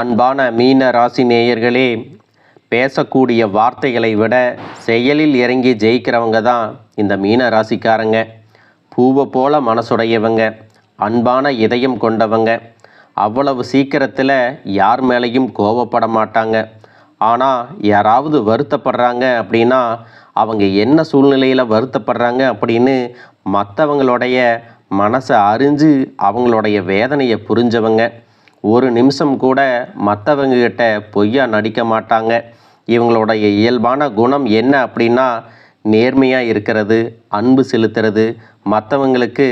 அன்பான மீன ராசி நேயர்களே பேசக்கூடிய வார்த்தைகளை விட செயலில் இறங்கி ஜெயிக்கிறவங்க தான் இந்த மீன ராசிக்காரங்க. பூவை போல மனசுடையவங்க அன்பான இதயம் கொண்டவங்க. அவ்வளவு சீக்கிரத்தில் யார் மேலேயும் கோவப்பட மாட்டாங்க. ஆனால் யாராவது வருத்தப்படுறாங்க அப்படின்னா அவங்க என்ன சூழ்நிலையில் வருத்தப்படுறாங்க அப்படின்னு மற்றவங்களுடைய மனசை அறிஞ்சு அவங்களுடைய வேதனையை புரிஞ்சவங்க. ஒரு நிமிஷம் கூட மற்றவங்கக்கிட்ட பொய்யா நடிக்க மாட்டாங்க. இவங்களுடைய இயல்பான குணம் என்ன அப்படின்னா நேர்மையாக இருக்கிறது அன்பு செலுத்துறது மற்றவங்களுக்கு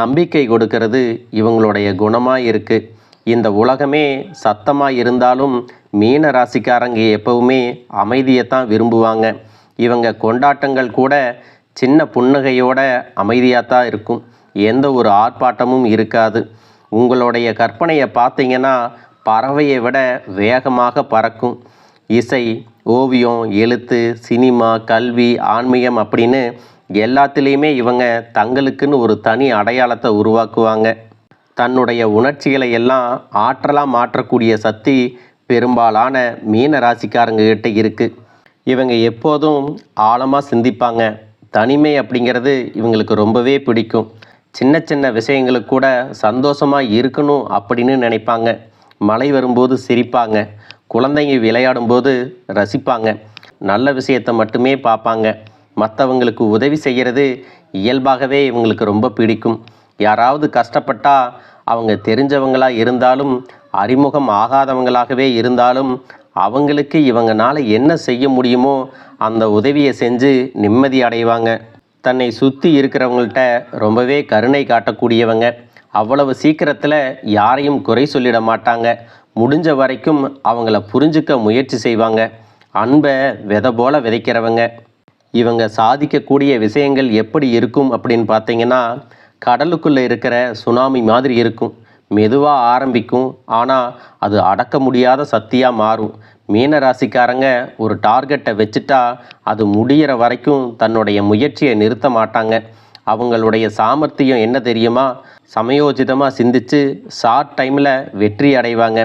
நம்பிக்கை கொடுக்கறது இவங்களுடைய குணமாக இருக்குது இந்த உலகமே சத்தமாக இருந்தாலும் மீன ராசிக்காரங்க எப்பவுமே அமைதியைத்தான் விரும்புவாங்க. இவங்க கொண்டாட்டங்கள் கூட சின்ன புன்னகையோட அமைதியாக தான் இருக்கும். எந்த ஒரு ஆர்ப்பாட்டமும் இருக்காது. உங்களுடைய கற்பனையை பார்த்தீங்கன்னா பறவையை விட வேகமாக பறக்கும். இசை ஓவியம் எழுத்து சினிமா கல்வி ஆன்மீகம் அப்படின்னு எல்லாத்துலேயுமே இவங்க தங்களுக்குன்னு ஒரு தனி அடையாளத்தை உருவாக்குவாங்க. தன்னுடைய உணர்ச்சிகளை எல்லாம் ஆற்றலாக மாற்றக்கூடிய சக்தி பெரும்பாலான மீன ராசிக்காரங்க கிட்ட இருக்குது இவங்க எப்போதும் ஆழமாக சிந்திப்பாங்க. தனிமை அப்படிங்கிறது இவங்களுக்கு ரொம்பவே பிடிக்கும். சின்ன சின்ன விஷயங்களுக்கு கூட சந்தோஷமாக இருக்கணும் அப்படின்னு நினைப்பாங்க. மழை வரும்போது சிரிப்பாங்க. குழந்தைங்க விளையாடும்போது ரசிப்பாங்க. நல்ல விஷயத்தை மட்டுமே பார்ப்பாங்க. மற்றவங்களுக்கு உதவி செய்கிறது இயல்பாகவே இவங்களுக்கு ரொம்ப பிடிக்கும். யாராவது கஷ்டப்பட்டால் அவங்க தெரிஞ்சவங்களாக இருந்தாலும் அறிமுகம் ஆகாதவங்களாகவே இருந்தாலும் அவங்களுக்கு இவங்கனால என்ன செய்ய முடியுமோ அந்த உதவியை செஞ்சு நிம்மதி அடைவாங்க. தன்னை சுற்றி இருக்கிறவங்கள்ட்ட ரொம்பவே கருணை காட்டக்கூடியவங்க. அவ்வளவு சீக்கிரத்தில் யாரையும் குறை சொல்லிட மாட்டாங்க. முடிஞ்ச வரைக்கும் அவங்கள புரிஞ்சுக்க முயற்சி செய்வாங்க. அன்பை விதை போல் விதைக்கிறவங்க. இவங்க சாதிக்கக்கூடிய விஷயங்கள் எப்படி இருக்கும் அப்படின்னு பார்த்தீங்கன்னா கடலுக்குள்ளே இருக்கிற சுனாமி மாதிரி இருக்கும். மெதுவாக ஆரம்பிக்கும். ஆனால் அது அடக்க முடியாத சக்தியாக மாறும். மீன ராசிக்காரங்க ஒரு டார்கெட்டை வச்சுட்டா அது முடியிற வரைக்கும் தன்னுடைய முயற்சியை நிறுத்த மாட்டாங்க. அவங்களுடைய சாமர்த்தியம் என்ன தெரியுமா? சமயோஜிதமாக சிந்திச்சு ஷார்ட் டைமில் வெற்றி அடைவாங்க.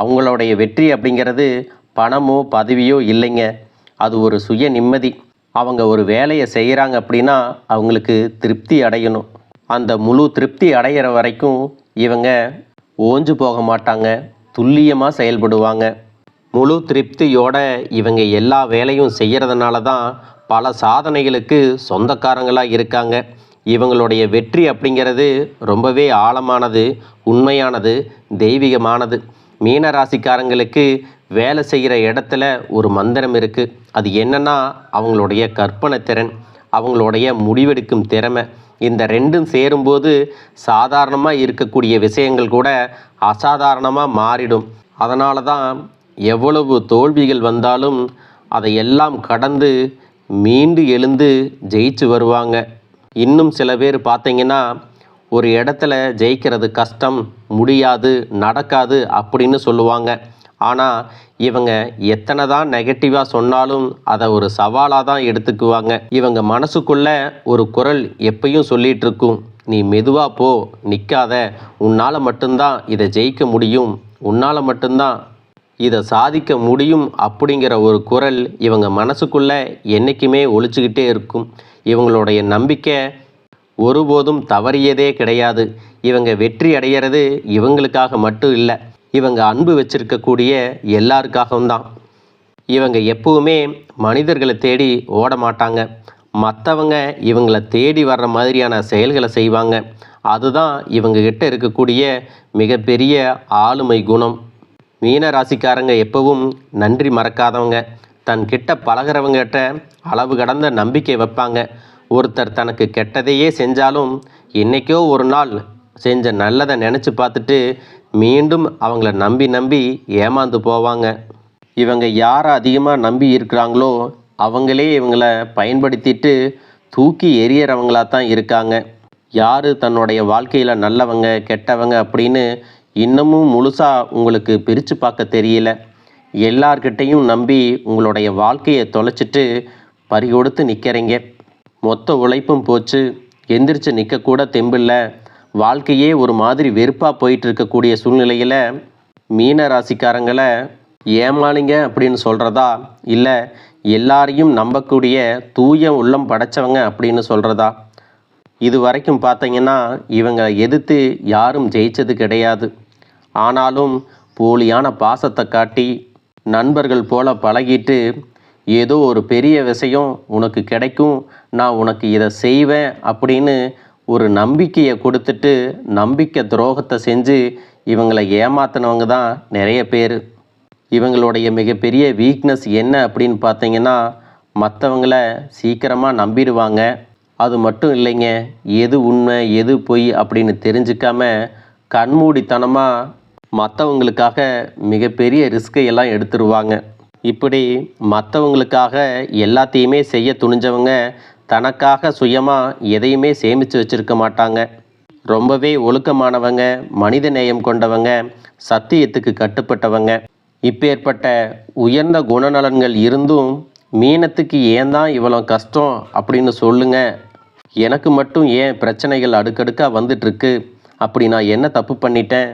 அவங்களுடைய வெற்றி அப்படிங்கிறது பணமோ பதவியோ இல்லைங்க. அது ஒரு சுய நிம்மதி. அவங்க ஒரு வேலையை செய்கிறாங்க அப்படின்னா அவங்களுக்கு திருப்தி அடையணும். அந்த முழு திருப்தி அடையிற வரைக்கும் இவங்க ஓஞ்சு போக மாட்டாங்க. துல்லியமாக செயல்படுவாங்க. முழு திருப்தியோட இவங்க எல்லா வேலையும் செய்கிறதுனால தான் பல சாதனைகளுக்கு சொந்தக்காரங்களாக இருக்காங்க. இவங்களுடைய வெற்றி அப்படிங்கிறது ரொம்பவே ஆழமானது உண்மையானது தெய்வீகமானது. மீன ராசிக்காரங்களுக்கு வேலை செய்கிற இடத்துல ஒரு மந்திரம் இருக்குது அது என்னன்னா அவங்களுடைய கற்பனை திறன் அவங்களுடைய முடிவெடுக்கும் திறமை. இந்த ரெண்டும் சேரும்போது சாதாரணமாக இருக்கக்கூடிய விஷயங்கள் கூட அசாதாரணமாக மாறிடும். அதனால தான் எவ்வளவு தோல்விகள் வந்தாலும் அதையெல்லாம் கடந்து மீண்டு எழுந்து ஜெயிச்சு வருவாங்க. இன்னும் சில பேர் பார்த்தீங்கன்னா ஒரு இடத்துல ஜெயிக்கிறது கஷ்டம் முடியாது நடக்காது அப்படின்னு சொல்லுவாங்க. ஆனால் இவங்க எத்தனை தான் நெகட்டிவாக சொன்னாலும் அதை ஒரு சவாலாக தான் எடுத்துக்குவாங்க. இவங்க மனசுக்குள்ள ஒரு குரல் எப்பயும் சொல்லிகிட்ருக்கும் இருக்கும் நீ மெதுவாக போ நிற்காத உன்னால் மட்டும்தான் இதை ஜெயிக்க முடியும் உன்னால் மட்டும்தான் இதை சாதிக்க முடியும் அப்படிங்கிற ஒரு குரல் இவங்க மனசுக்குள்ளே என்றைக்குமே ஒழிச்சுக்கிட்டே இருக்கும். இவங்களுடைய நம்பிக்கை ஒருபோதும் தவறியதே கிடையாது. இவங்க வெற்றி அடைகிறது இவங்களுக்காக மட்டும் இல்லை இவங்க அன்பு வச்சிருக்கக்கூடிய எல்லாருக்காகவும் தான். இவங்க எப்பவுமே மனிதர்களை தேடி ஓட மாட்டாங்க. மற்றவங்க இவங்களை தேடி வர்ற மாதிரியான செயல்களை செய்வாங்க. அதுதான் இவங்ககிட்ட இருக்கக்கூடிய மிகப்பெரிய ஆளுமை குணம். மீன ராசிக்காரங்க எப்பவும் நன்றி மறக்காதவங்க. தன் கிட்ட பழகிறவங்கிட்ட அளவு கடந்த நம்பிக்கை வைப்பாங்க. ஒருத்தர் தனக்கு கெட்டதையே செஞ்சாலும் என்னைக்கோ ஒரு நாள் செஞ்ச நல்லதை நினச்சி பார்த்துட்டு மீண்டும் அவங்கள நம்பி நம்பி ஏமாந்து போவாங்க. இவங்க யாரை அதிகமாக நம்பி இருக்கிறாங்களோ அவங்களே இவங்கள பயன்படுத்திட்டு தூக்கி எறியறவங்களா தான் இருக்காங்க. யார் தன்னுடைய வாழ்க்கையில் நல்லவங்க கெட்டவங்க அப்படின்னு இன்னமும் முழுசாக உங்களுக்கு பிரித்து பார்க்க தெரியல. எல்லார்கிட்டையும் நம்பி உங்களுடைய வாழ்க்கையை தொலைச்சிட்டு பறிகொடுத்து நிற்கிறீங்க மொத்த உழைப்பும் போச்சு. எந்திரிச்சு நிற்கக்கூட தெம்பில்ல. வாழ்க்கையே ஒரு மாதிரி வெறுப்பாக போயிட்டு இருக்கக்கூடிய சூழ்நிலையில் மீன ராசிக்காரங்களை ஏமாளிங்க அப்படின்னு சொல்கிறதா இல்லை எல்லாரையும் நம்பக்கூடிய தூய உள்ளம் படைச்சவங்க அப்படின்னு சொல்கிறதா இது வரைக்கும் பார்த்தீங்கன்னா இவங்க எதிர்த்து யாரும் ஜெயிச்சது கிடையாது. ஆனாலும் போலியான பாசத்தை காட்டி நண்பர்கள் போல பழகிட்டு ஏதோ ஒரு பெரிய விஷயம் உனக்கு கிடைக்கும் நான் உனக்கு இதை செய்வேன் அப்படின்னு ஒரு நம்பிக்கையை கொடுத்துட்டு நம்பிக்கை துரோகத்தை செஞ்சு இவங்களை ஏமாத்தினவங்க தான் நிறைய பேர். இவங்களுடைய மிகப்பெரிய வீக்னஸ் என்ன அப்படின்னு பார்த்தீங்கன்னா மற்றவங்கள சீக்கிரமாக நம்பிடுவாங்க. அது மட்டும் இல்லைங்க எது உண்மை எது பொய் அப்படின்னு தெரிஞ்சுக்காம கண்மூடித்தனமாக மற்றவங்களுக்காக மிகப்பெரிய ரிஸ்கை எல்லாம் எடுத்துருவாங்க. இப்படி மற்றவங்களுக்காக எல்லாத்தையுமே செய்ய துணிஞ்சவங்க தனக்காக சுயமாக எதையுமே சேமித்து வச்சிருக்க மாட்டாங்க. ரொம்பவே ஒழுக்கமானவங்க மனித நேயம் கொண்டவங்க சத்தியத்துக்கு கட்டுப்பட்டவங்க. இப்பேற்பட்ட உயர்ந்த குணநலன்கள் இருந்தும் மீனத்துக்கு ஏன் தான் இவ்வளோ கஷ்டம் அப்படின்னு சொல்லுங்க. எனக்கு மட்டும் ஏன் பிரச்சனைகள் அடுக்கடுக்காக வந்துட்டுருக்கு அப்படி நான் என்ன தப்பு பண்ணிட்டேன்?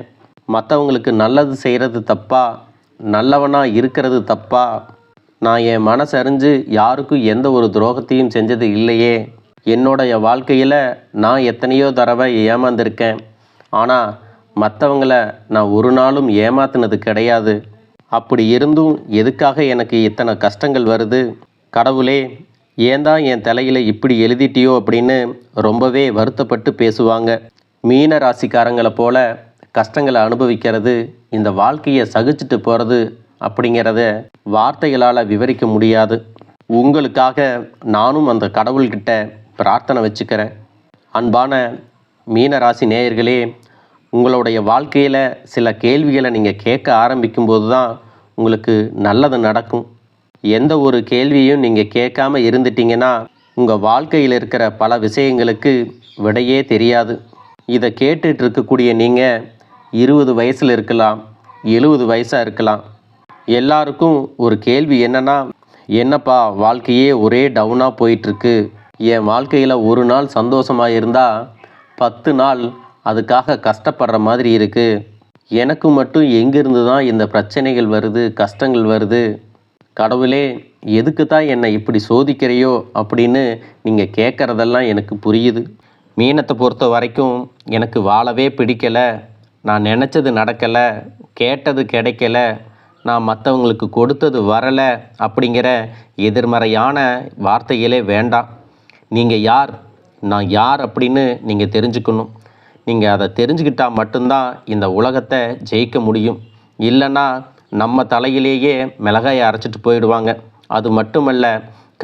மற்றவங்களுக்கு நல்லது செய்கிறது தப்பா? நல்லவனாக இருக்கிறது தப்பா? நான் என் மனசறிஞ்சு யாருக்கும் எந்த ஒரு துரோகத்தையும் செஞ்சது இல்லையே. என்னோடைய வாழ்க்கையில் நான் எத்தனையோ தடவை ஏமாந்திருக்கேன். ஆனால் மற்றவங்கள நான் ஒரு நாளும் ஏமாத்தினது கிடையாது. அப்படி இருந்தும் எதுக்காக எனக்கு இத்தனை கஷ்டங்கள் வருது? கடவுளே ஏன் தான் என் தலையில் இப்படி எழுதிட்டியோ அப்படின்னு ரொம்பவே வருத்தப்பட்டு பேசுவாங்க. மீன ராசிக்காரங்களை போல கஷ்டங்களை அனுபவிக்கிறது இந்த வாழ்க்கையை சகிச்சுட்டு போகிறது அப்படிங்கிறத வார்த்தைகளால் விவரிக்க முடியாது. உங்களுக்காக நானும் அந்த கடவுள்கிட்ட பிரார்த்தனை வச்சுக்கிறேன். அன்பான மீனராசி நேயர்களே உங்களுடைய வாழ்க்கையில் சில கேள்விகளை நீங்கள் கேட்க ஆரம்பிக்கும்போது தான் உங்களுக்கு நல்லது நடக்கும். எந்த ஒரு கேள்வியும் நீங்கள் கேட்காம இருந்துட்டீங்கன்னா உங்கள் வாழ்க்கையில் இருக்கிற பல விஷயங்களுக்கு விடையே தெரியாது. இதை கேட்டுட்டு இருக்கக்கூடிய நீங்கள் இருபது வயசில் இருக்கலாம் எழுபது வயசாக இருக்கலாம். எல்லாருக்கும் ஒரு கேள்வி என்னன்னா என்னப்பா வாழ்க்கையே ஒரே டவுனாக போயிட்டுருக்கு. என் வாழ்க்கையில் ஒரு நாள் சந்தோஷமாக இருந்தால் பத்து நாள் அதுக்காக கஷ்டப்படுற மாதிரி இருக்குது எனக்கு மட்டும் எங்கேருந்து தான் இந்த பிரச்சனைகள் வருது கஷ்டங்கள் வருது? கடவுளே எதுக்கு தான் என்னை இப்படி சோதிக்கிறையோ? அப்படின்னு நீங்கள் கேட்குறதெல்லாம் எனக்கு புரியுது. மீனத்தை பொறுத்த வரைக்கும் எனக்கு வாழவே பிடிக்கலை. நான் நினச்சது நடக்கலை கேட்டது கிடைக்கல நான் மற்றவங்களுக்கு கொடுத்தது வரலை அப்படிங்கிற எதிர்மறையான வார்த்தைகளே வேண்டாம். நீங்கள் யார்? நான் யார் அப்படின்னு நீங்கள் தெரிஞ்சுக்கணும். நீங்கள் அதை தெரிஞ்சுக்கிட்டால் மட்டும்தான் இந்த உலகத்தை ஜெயிக்க முடியும். இல்லைன்னா நம்ம தலையிலேயே மிளகாயை அரைச்சிட்டு போயிடுவாங்க. அது மட்டுமல்ல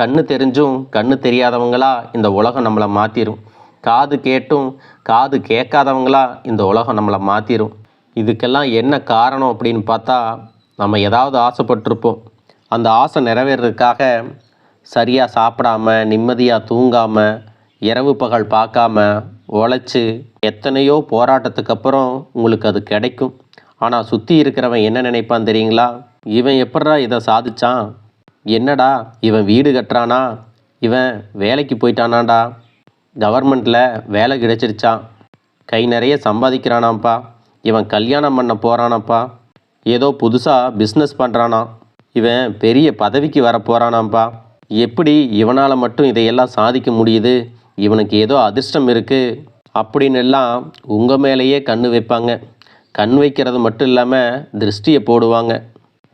கண்ணு தெரிஞ்சும் கண்ணு தெரியாதவங்களா இந்த உலகம் நம்மளை மாற்றிடும் காது கேட்டும் காது கேட்காதவங்களா இந்த உலகம் நம்மளை மாற்றிடும் இதுக்கெல்லாம் என்ன காரணம் அப்படின்னு பார்த்தா நம்ம ஏதாவது ஆசைப்பட்டிருப்போம். அந்த ஆசை நிறைவேறதுக்காக சரியாக சாப்பிடாம நிம்மதியாக தூங்காமல் இரவு பகல் பார்க்காம உழைச்சி எத்தனையோ போராட்டத்துக்கு அப்புறம் உங்களுக்கு அது கிடைக்கும். ஆனால் சுற்றி இருக்கிறவன் என்ன நினைப்பான் தெரியுங்களா? இவன் எப்படா இதை சாதிச்சான்? என்னடா இவன் வீடு கட்டுறானா? இவன் வேலைக்கு போயிட்டானாடா கவர்மெண்ட்டில் வேலை கிடைச்சிருச்சான் கை நிறைய சம்பாதிக்கிறானாம்ப்பா. இவன் கல்யாணம் பண்ண போகிறானாப்பா ஏதோ புதுசாக பிஸ்னஸ் பண்ணுறானா இவன் பெரிய பதவிக்கு வர போகிறானாம்ப்பா எப்படி இவனால் மட்டும் இதையெல்லாம் சாதிக்க முடியுது? இவனுக்கு ஏதோ அதிர்ஷ்டம் இருக்குது அப்படின்னு எல்லாம் உங்கள் மேலேயே கண் வைப்பாங்க. கண் வைக்கிறது மட்டும் இல்லாமல் திருஷ்டியை போடுவாங்க.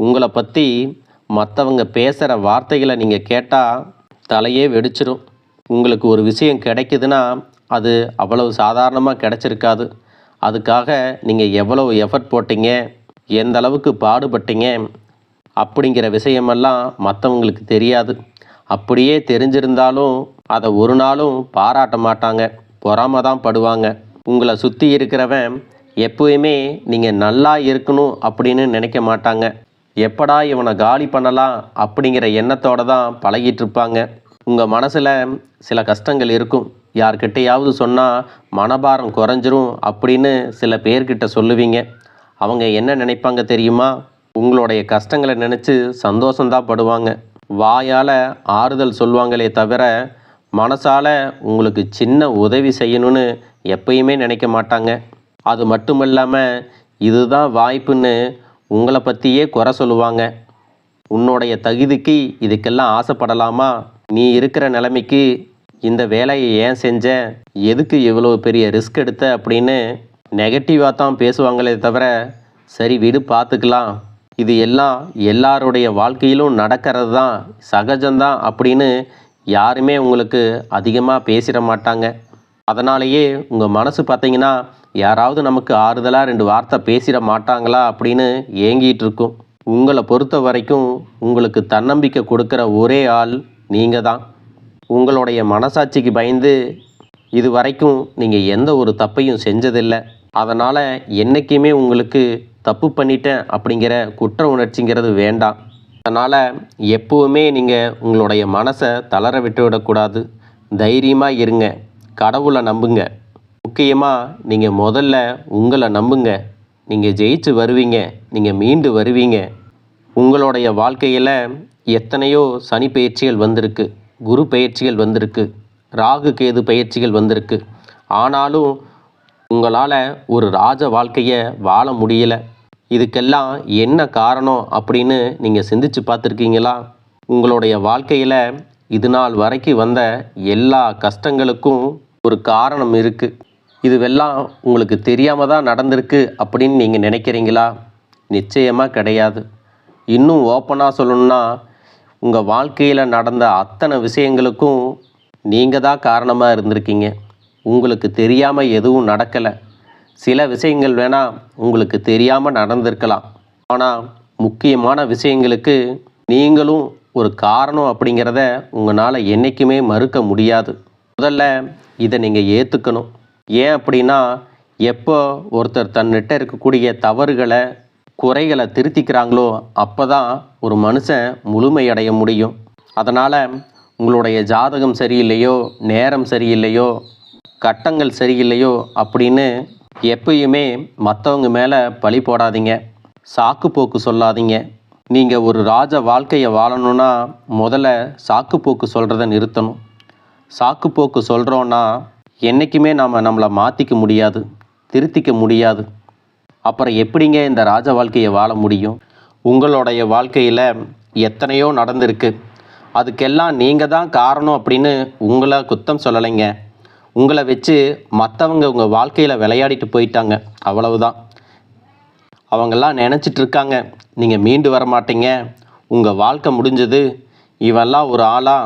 உங்களை பற்றி மற்றவங்க பேசுகிற வார்த்தைகளை நீங்கள் கேட்டால் தலையே வெடிச்சிடும் உங்களுக்கு ஒரு விஷயம் கிடைக்குதுன்னா அது அவ்வளவு சாதாரணமாக கிடைச்சிருக்காது. அதுக்காக நீங்கள் எவ்வளவு எஃபர்ட் போட்டீங்க எந்த அளவுக்கு பாடுபட்டீங்க அப்படிங்கிற விஷயமெல்லாம் மற்றவங்களுக்கு தெரியாது. அப்படியே தெரிஞ்சிருந்தாலும் அதை ஒரு நாளும் பாராட்ட மாட்டாங்க. பொறாம தான் படுவாங்க. உங்களை சுற்றி இருக்கிறவன் எப்போயுமே நீங்கள் நல்லா இருக்கணும் அப்படின்னு நினைக்க மாட்டாங்க. எப்படா இவனை காலி பண்ணலாம் அப்படிங்கிற எண்ணத்தோடு தான் பழகிட்டு இருப்பாங்க. உங்கள் மனசில் சில கஷ்டங்கள் இருக்கும். யார்கிட்டையாவது சொன்னால் மனபாரம் குறைஞ்சிரும் அப்படின்னு சில பேர்கிட்ட சொல்லுவீங்க. அவங்க என்ன நினைப்பாங்க தெரியுமா? உங்களுடைய கஷ்டங்களை நினச்சி சந்தோஷந்தான் படுவாங்க. வாயால் ஆறுதல் சொல்லுவாங்களே தவிர மனசால் உங்களுக்கு சின்ன உதவி செய்யணும்னு எப்பயுமே நினைக்க மாட்டாங்க. அது மட்டும் இல்லாமல் இதுதான் வாய்ப்புன்னு உங்களை பற்றியே குறை சொல்லுவாங்க. உன்னுடைய தகுதிக்கு இதுக்கெல்லாம் ஆசைப்படலாமா? நீ இருக்கிற நிலைமைக்கு இந்த வேலையை ஏன் செஞ்ச? எதுக்கு இவ்வளோ பெரிய ரிஸ்க் எடுத்த? அப்படின்னு நெகட்டிவாக தான் பேசுவாங்களே தவிர சரி விடு பார்த்துக்கலாம். இது எல்லாம் எல்லாருடைய வாழ்க்கையிலும் நடக்கிறது தான் சகஜம்தான் அப்படின்னு யாருமே உங்களுக்கு அதிகமாக பேசிட மாட்டாங்க. அதனாலேயே உங்கள் மனசு பார்த்தீங்கன்னா யாராவது நமக்கு ஆறுதலாக ரெண்டு வார்த்தை பேசிட மாட்டாங்களா அப்படின்னு ஏங்கிட்டு இருக்கும். உங்களை பொறுத்த வரைக்கும் உங்களுக்கு தன்னம்பிக்கை கொடுக்குற ஒரே ஆள் நீங்கள் தான் உங்களுடைய மனசாட்சிக்கு பயந்து இது வரைக்கும் நீங்கள் எந்த ஒரு தப்பையும் செஞ்சதில்லை. அதனால் என்றைக்குமே உங்களுக்கு தப்பு பண்ணிட்டேன் அப்படிங்கிற குற்ற உணர்ச்சிங்கிறது வேண்டாம். அதனால் எப்போவுமே நீங்கள் உங்களுடைய மனசை தளர விட்டு விடக்கூடாது தைரியமாக இருங்க. கடவுளை நம்புங்க. முக்கியமாக நீங்கள் முதல்ல உங்களை நம்புங்க. நீங்கள் ஜெயிச்சு வருவீங்க நீங்கள் மீண்டு வருவீங்க. உங்களுடைய வாழ்க்கையில் எத்தனையோ சனி பயிற்சிகள் வந்திருக்கு குரு பயிற்சிகள் வந்திருக்கு ராகு கேது பயிற்சிகள் வந்திருக்கு. ஆனாலும் உங்களால் ஒரு ராஜ வாழ்க்கையை வாழ முடியல. இதுக்கெல்லாம் என்ன காரணம் அப்படின்னு நீங்கள் சிந்திச்சு பார்த்துருக்கீங்களா? உங்களுடைய வாழ்க்கையில் இது நாள் வரைக்கும் வந்த எல்லா கஷ்டங்களுக்கும் ஒரு காரணம் இருக்குது இதுவெல்லாம் உங்களுக்கு தெரியாமல் தான் நடந்திருக்கு அப்படின்னு நீங்கள் நினைக்கிறீங்களா? நிச்சயமாக கிடையாது. இன்னும் ஓப்பனாக சொல்லணும்னா உங்கள் வாழ்க்கையில் நடந்த அத்தனை விஷயங்களுக்கும் நீங்கள் தான் காரணமாக இருந்திருக்கீங்க. உங்களுக்கு தெரியாமல் எதுவும் நடக்கலை. சில விஷயங்கள் வேணால் உங்களுக்கு தெரியாமல் நடந்திருக்கலாம். ஆனால் முக்கியமான விஷயங்களுக்கு நீங்களும் ஒரு காரணம் அப்படிங்கிறத உங்களால் என்றைக்குமே மறுக்க முடியாது. முதல்ல இதை நீங்கள் ஏற்றுக்கணும் ஏன் அப்படின்னா எப்போ ஒருத்தர் தன்னிட்ட இருக்கக்கூடிய தவறுகளை குறைகளை திருத்திக்கிறாங்களோ அப்போ தான் ஒரு மனுஷன் முழுமையடைய முடியும். அதனால் உங்களுடைய ஜாதகம் சரியில்லையோ நேரம் சரியில்லையோ கட்டங்கள் சரியில்லையோ அப்படின்னு எப்பயுமே மற்றவங்க மேலே பழி போடாதீங்க. சாக்கு போக்கு சொல்லாதீங்க. நீங்கள் ஒரு ராஜ வாழ்க்கையை வாழணும்னா முதல்ல சாக்கு போக்கு சொல்கிறத நிறுத்தணும். சாக்கு போக்கு சொல்கிறோன்னா என்றைக்குமே நாம் நம்மளை மாற்றிக்க முடியாது திருத்திக்க முடியாது. அப்புறம் எப்படிங்க இந்த ராஜ வாழ்க்கையை வாழ முடியும்? உங்களுடைய வாழ்க்கையில் எத்தனையோ நடந்திருக்கு. அதுக்கெல்லாம் நீங்கள் தான் காரணம் அப்படின்னு உங்களை குத்தம் சொல்லலைங்க. உங்களை வச்சு மற்றவங்க உங்கள் வாழ்க்கையில் விளையாடிட்டு போயிட்டாங்க. அவ்வளவுதான். அவங்கெல்லாம் நினச்சிட்டு இருக்காங்க. நீங்கள் மீண்டு வர மாட்டீங்க. உங்கள் வாழ்க்கை முடிஞ்சது. இவெல்லாம் ஒரு ஆளா.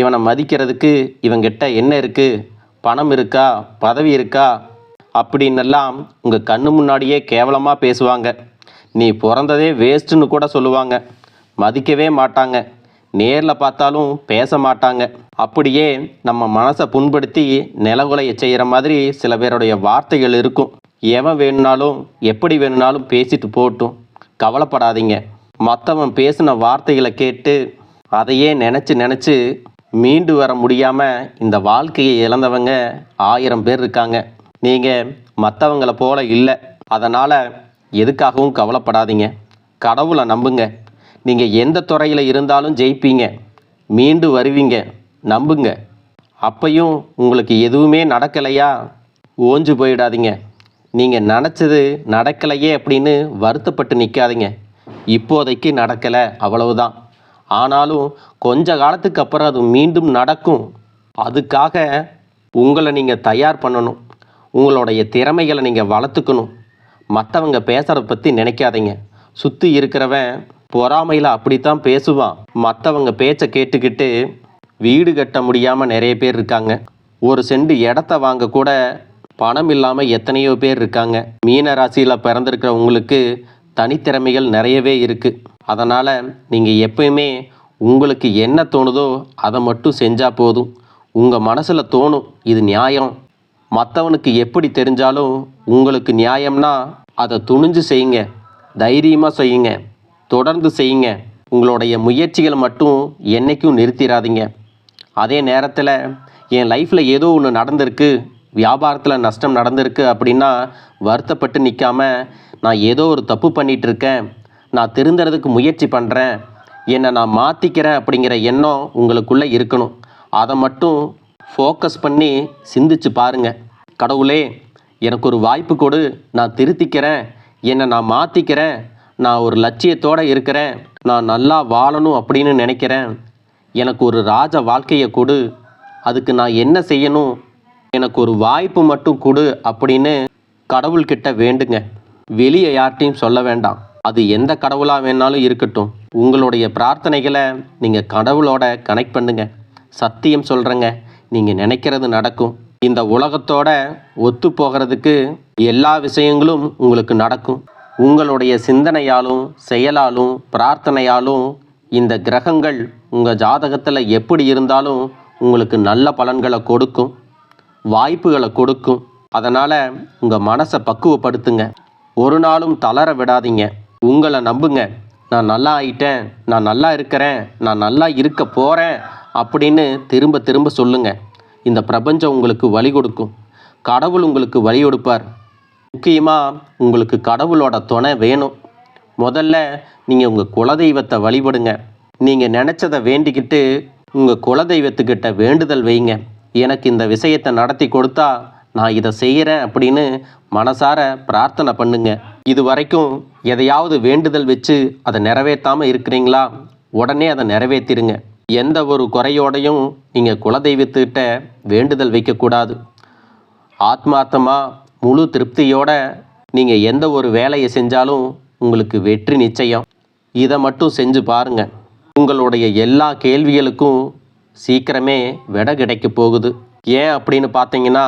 இவனை மதிக்கிறதுக்கு இவங்கிட்ட என்ன இருக்குது பணம் இருக்கா? பதவி இருக்கா? அப்படின்னெல்லாம் உங்கள் கண்ணு முன்னாடியே கேவலமாக பேசுவாங்க. நீ பிறந்ததே வேஸ்ட்டுன்னு கூட சொல்லுவாங்க. மதிக்கவே மாட்டாங்க. நேரில் பார்த்தாலும் பேச மாட்டாங்க. அப்படியே நம்ம மனசை புண்படுத்தி நிலகுலைய செய்கிற மாதிரி சில பேருடைய வார்த்தைகள் இருக்கும். எவன் வேணும்னாலும் எப்படி வேணும்னாலும் பேசிட்டு போட்டும். கவலைப்படாதீங்க. மற்றவன் பேசின வார்த்தைகளை கேட்டு அதையே நினச்சி நினச்சி மீண்டு வர முடியாமல் இந்த வாழ்க்கையை இழந்தவங்க ஆயிரம் பேர் இருக்காங்க. நீங்கள் மற்றவங்கள போல இல்லை. அதனால் எதுக்காகவும் கவலைப்படாதீங்க. கடவுளை நம்புங்க. நீங்கள் எந்த துறையில் இருந்தாலும் ஜெயிப்பீங்க. மீண்டு வருவீங்க. நம்புங்க. அப்பையும் உங்களுக்கு எதுவுமே நடக்கலையா? ஓஞ்சு போயிடாதீங்க. நீங்கள் நினச்சது நடக்கலையே அப்படின்னு வருத்தப்பட்டு நிற்காதீங்க இப்போதைக்கு நடக்கலை. அவ்வளவுதான். ஆனாலும் கொஞ்ச காலத்துக்கு அப்புறம் அது மீண்டும் நடக்கும். அதுக்காக உங்களை நீங்கள் தயார் பண்ணணும். உங்களுடைய திறமைகளை நீங்கள் வளர்த்துக்கணும். மற்றவங்க பேசுகிறத பற்றி நினைக்காதீங்க. சுற்றி இருக்கிறவன் பொறாமையில் அப்படித்தான் பேசுவான். மற்றவங்க பேச்சை கேட்டுக்கிட்டு வீடு கட்ட முடியாமல் நிறைய பேர் இருக்காங்க. ஒரு செண்டு இடத்த வாங்க கூட பணம் இல்லாமல் எத்தனையோ பேர் இருக்காங்க. மீன ராசியில் பிறந்திருக்கிற உங்களுக்கு தனித்திறமைகள் நிறையவே இருக்குது அதனால் நீங்கள் எப்பயுமே உங்களுக்கு என்ன தோணுதோ அதை மட்டும் செஞ்சால் போதும். உங்கள் மனசில் தோணும் இது நியாயம். மற்றவனுக்கு எப்படி தெரிஞ்சாலும் உங்களுக்கு நியாயம்னா அதை துணிஞ்சு செய்யுங்க. தைரியமாக செய்யுங்க. தொடர்ந்து செய்யுங்க. உங்களுடைய முயற்சிகளை மட்டும் என்றைக்கும் நிறுத்திடாதீங்க அதே நேரத்தில் என் லைஃப்பில் ஏதோ ஒன்று நடந்திருக்கு வியாபாரத்தில் நஷ்டம் நடந்திருக்கு அப்படின்னா வருத்தப்பட்டு நிற்காம நான் ஏதோ ஒரு தப்பு பண்ணிகிட்ருக்கேன் நான் திருந்துறதுக்கு முயற்சி பண்ணுறேன் என்னை நான் மாற்றிக்கிறேன் அப்படிங்கிற எண்ணம் உங்களுக்குள்ளே இருக்கணும். அதை மட்டும் ஃபோக்கஸ் பண்ணி சிந்திச்சு பாருங்க. கடவுளே எனக்கு ஒரு வாய்ப்பு கொடு. நான் திருத்திக்கிறேன். என்னை நான் மாற்றிக்கிறேன் நான் ஒரு லட்சியத்தோடு இருக்கிறேன். நான் நல்லா வாழணும் அப்படின்னு நினைக்கிறேன். எனக்கு ஒரு ராஜ வாழ்க்கையை கொடு. அதுக்கு நான் என்ன செய்யணும்? எனக்கு ஒரு வாய்ப்பு மட்டும் கொடு அப்படின்னு கடவுள்கிட்ட வேண்டுங்க. வெளியே யார்கிட்டையும் சொல்ல வேண்டாம். அது எந்த கடவுளாக வேணாலும் இருக்கட்டும். உங்களுடைய பிரார்த்தனைகளை நீங்கள் கடவுளோட கனெக்ட் பண்ணுங்க. சத்தியம் சொல்கிறேங்க நீங்கள் நினைக்கிறது நடக்கும். இந்த உலகத்தோட ஒத்து போகிறதுக்கு எல்லா விஷயங்களும் உங்களுக்கு நடக்கும். உங்களுடைய சிந்தனையாலும் செயலாலும் பிரார்த்தனையாலும் இந்த கிரகங்கள் உங்கள் ஜாதகத்தில் எப்படி இருந்தாலும் உங்களுக்கு நல்ல பலன்களை கொடுக்கும். வாய்ப்புகளை கொடுக்கும். அதனால் உங்கள் மனசை பக்குவப்படுத்துங்க. ஒரு நாளும் தளர விடாதீங்க. உங்களை நம்புங்க. நான் நல்லா ஆயிட்டேன். நான் நல்லா இருக்கிறேன். நான் நல்லா இருக்க போகிறேன் அப்படின்னு திரும்ப திரும்ப சொல்லுங்க. இந்த பிரபஞ்சம் உங்களுக்கு வழி கொடுக்கும். கடவுள் உங்களுக்கு வழி கொடுப்பார். முக்கியமாக உங்களுக்கு கடவுளோட துணை வேணும். முதல்ல நீங்கள் உங்கள் குலதெய்வத்தை வழிபடுங்க. நீங்கள் நினச்சதை வேண்டிக்கிட்டு உங்கள் குலதெய்வத்துக்கிட்ட வேண்டுதல் வைங்க. எனக்கு இந்த விஷயத்தை நடத்தி கொடுத்தா நான் இதை செய்கிறேன் அப்படின்னு மனசார பிரார்த்தனை பண்ணுங்கள் இது வரைக்கும் எதையாவது வேண்டுதல் வச்சு அதை நிறைவேற்றாமல் இருக்கிறீங்களா? உடனே அதை நிறைவேற்றிடுங்க எந்த ஒரு குறையோடையும் நீங்கள் குலதெய்வத்துக்கிட்ட வேண்டுதல் வைக்கக்கூடாது. ஆத்மார்த்தமாக முழு திருப்தியோட நீங்கள் எந்த ஒரு வேலையை செஞ்சாலும் உங்களுக்கு வெற்றி நிச்சயம். இதை மட்டும் செஞ்சு பாருங்கள் உங்களுடைய எல்லா கேள்விகளுக்கும் சீக்கிரமே விடை கிடைக்க போகுது. ஏன் அப்படின்னு பார்த்தீங்கன்னா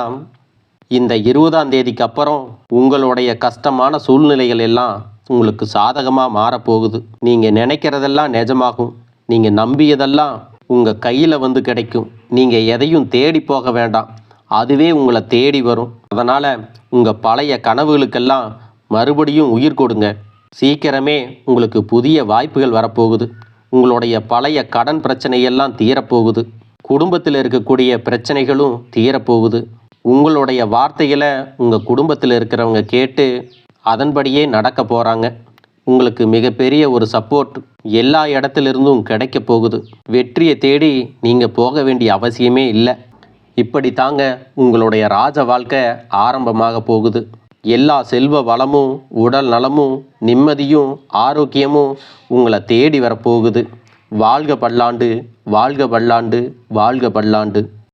இந்த இருபதாம் தேதிக்கு அப்புறம் உங்களுடைய கஷ்டமான சூழ்நிலைகள் எல்லாம் உங்களுக்கு சாதகமாக மாறப்போகுது. நீங்கள் நினைக்கிறதெல்லாம் நிஜமாகும். நீங்கள் நம்பியதெல்லாம் உங்கள் கையில் வந்து கிடைக்கும். நீங்கள் எதையும் தேடி போக வேண்டாம். அதுவே உங்களை தேடி வரும். அதனால் உங்கள் பழைய கனவுகளுக்கெல்லாம் மறுபடியும் உயிர் கொடுங்க. சீக்கிரமே உங்களுக்கு புதிய வாய்ப்புகள் வரப்போகுது. உங்களுடைய பழைய கடன் பிரச்சனையெல்லாம் தீரப்போகுது. குடும்பத்தில் இருக்கக்கூடிய பிரச்சனைகளும் தீரப்போகுது. உங்களுடைய வார்த்தைகளை உங்கள் குடும்பத்தில் இருக்கிறவங்க கேட்டு அதன்படியே நடக்க போகிறாங்க உங்களுக்கு மிகப்பெரிய ஒரு சப்போர்ட் எல்லா இடத்துலேருந்தும் கிடைக்க போகுது. வெற்றியை தேடி நீங்கள் போக வேண்டிய அவசியமே இல்லை. இப்படி தாங்க உங்களுடைய ராஜ வாழ்க்கை ஆரம்பமாக போகுது. எல்லா செல்வ வளமும் உடல் நலமும் நிம்மதியும் ஆரோக்கியமும் உங்களை தேடி வரப்போகுது வாழ்க பல்லாண்டு வாழ்க பல்லாண்டு வாழ்க பல்லாண்டு.